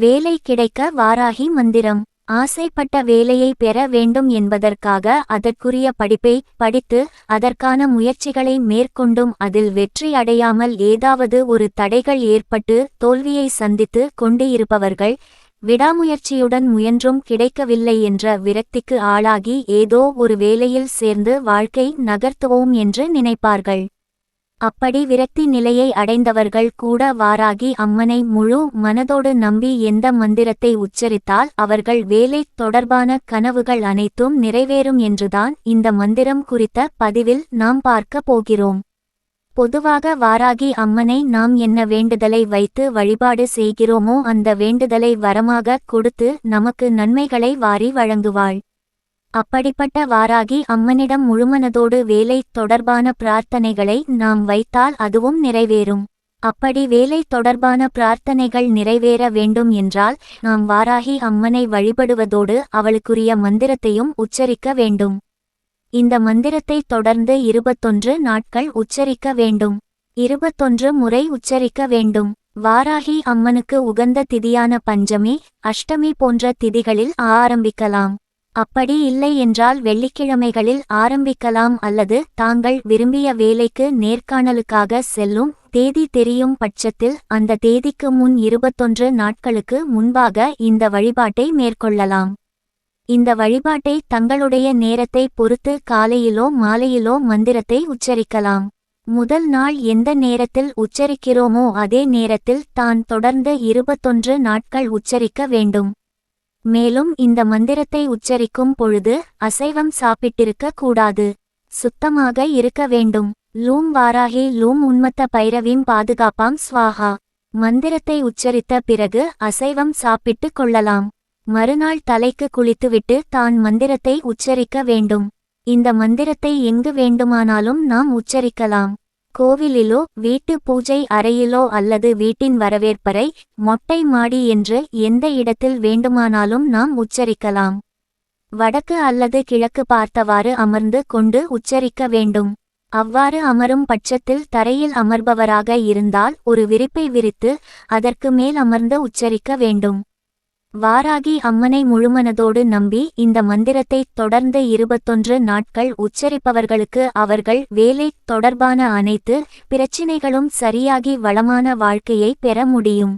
வேலை கிடைக்க வாராகி மந்திரம். ஆசைப்பட்ட வேலையை பெற வேண்டும் என்பதற்காக அதற்குரிய படிப்பை படித்து அதற்கான முயற்சிகளை மேற்கொண்டும் அதில் வெற்றி அடையாமல் ஏதாவது ஒரு தடைகள் ஏற்பட்டு தோல்வியை சந்தித்து கொண்டு இருப்பவர்கள் விடாமுயற்சியுடன் முயன்றும் கிடைக்கவில்லை என்ற விரக்திக்கு ஆளாகி ஏதோ ஒரு வேலையில் சேர்ந்து வாழ்க்கை நகர்த்துவோம் என்று நினைப்பார்கள். அப்படி விரக்தி நிலையை அடைந்தவர்கள் கூட வாராகி அம்மனை முழு மனதோடு நம்பி எந்த மந்திரத்தை உச்சரித்தால் அவர்கள் வேலை தொடர்பான கனவுகள் அனைத்தும் நிறைவேறும் என்றுதான் இந்த மந்திரம் குறித்த பதிவில் நாம் பார்க்க போகிறோம். பொதுவாக வாராகி அம்மனை நாம் என்ன வேண்டுதலை வைத்து வழிபாடு செய்கிறோமோ அந்த வேண்டுதலை வரமாக கொடுத்து நமக்கு நன்மைகளை வாரி வழங்குவாள். அப்படிப்பட்ட வாராகி அம்மனிடம் முழுமனதோடு வேலை தொடர்பான பிரார்த்தனைகளை நாம் வைத்தால் அதுவும் நிறைவேறும். அப்படி வேலை தொடர்பான பிரார்த்தனைகள் நிறைவேற வேண்டும் என்றால் நாம் வாராகி அம்மனை வழிபடுவதோடு அவளுக்குரிய மந்திரத்தையும் உச்சரிக்க வேண்டும். இந்த மந்திரத்தை தொடர்ந்து இருபத்தொன்று நாட்கள் உச்சரிக்க வேண்டும். இருபத்தொன்று முறை உச்சரிக்க வேண்டும். வாராகி அம்மனுக்கு உகந்த திதியான பஞ்சமி அஷ்டமி போன்ற திதிகளில் ஆரம்பிக்கலாம். அப்படி இல்லை என்றால் வெள்ளிக்கிழமைகளில் ஆரம்பிக்கலாம் அல்லது தாங்கள் விரும்பிய வேலைக்கு நேர்காணலுக்காக செல்லும். தேதி தெரியும் பட்சத்தில் அந்த தேதிக்கு முன் இருபத்தொன்று நாட்களுக்கு முன்பாக இந்த வழிபாட்டை மேற்கொள்ளலாம். இந்த வழிபாட்டை தங்களுடைய நேரத்தை பொறுத்து காலையிலோ மாலையிலோ மந்திரத்தை உச்சரிக்கலாம். முதல் நாள் எந்த நேரத்தில் உச்சரிக்கிறோமோ அதே நேரத்தில் தான் தொடர்ந்து இருபத்தொன்று நாட்கள் உச்சரிக்க வேண்டும். மேலும் இந்த மந்திரத்தை உச்சரிக்கும் பொழுது அசைவம் சாப்பிட்டிருக்க கூடாது. சுத்தமாக இருக்க வேண்டும். லூம் வாராகி லூம் உன்மத்த பைரவிம் பாதுகாப்பாம் ஸ்வாஹா. மந்திரத்தை உச்சரித்த பிறகு அசைவம் சாப்பிட்டு கொள்ளலாம். மறுநாள் தலைக்கு குளித்துவிட்டு தான் மந்திரத்தை உச்சரிக்க வேண்டும். இந்த மந்திரத்தை எங்கு வேண்டுமானாலும் நாம் உச்சரிக்கலாம். கோவிலிலோ வீட்டு பூஜை அறையிலோ அல்லது வீட்டின் வரவேற்பறை மொட்டை மாடி என்று எந்த இடத்தில் வேண்டுமானாலும் நாம் உச்சரிக்கலாம். வடக்கு அல்லது கிழக்கு பார்த்தவாறு அமர்ந்து கொண்டு உச்சரிக்க வேண்டும். அவ்வாறு அமரும் பட்சத்தில் தரையில் அமர்பவராக இருந்தால் ஒரு விரிப்பை விரித்து அதற்கு மேல் அமர்ந்து உச்சரிக்க வேண்டும். வாராகி அம்மனை முழுமனதோடு நம்பி இந்த மந்திரத்தை தொடர்ந்து இருபத்தொன்று நாட்கள் உச்சரிப்பவர்களுக்கு அவர்கள் வேலை தொடர்பான அனைத்து பிரச்சினைகளும் சரியாகி வளமான வாழ்க்கையை பெற முடியும்.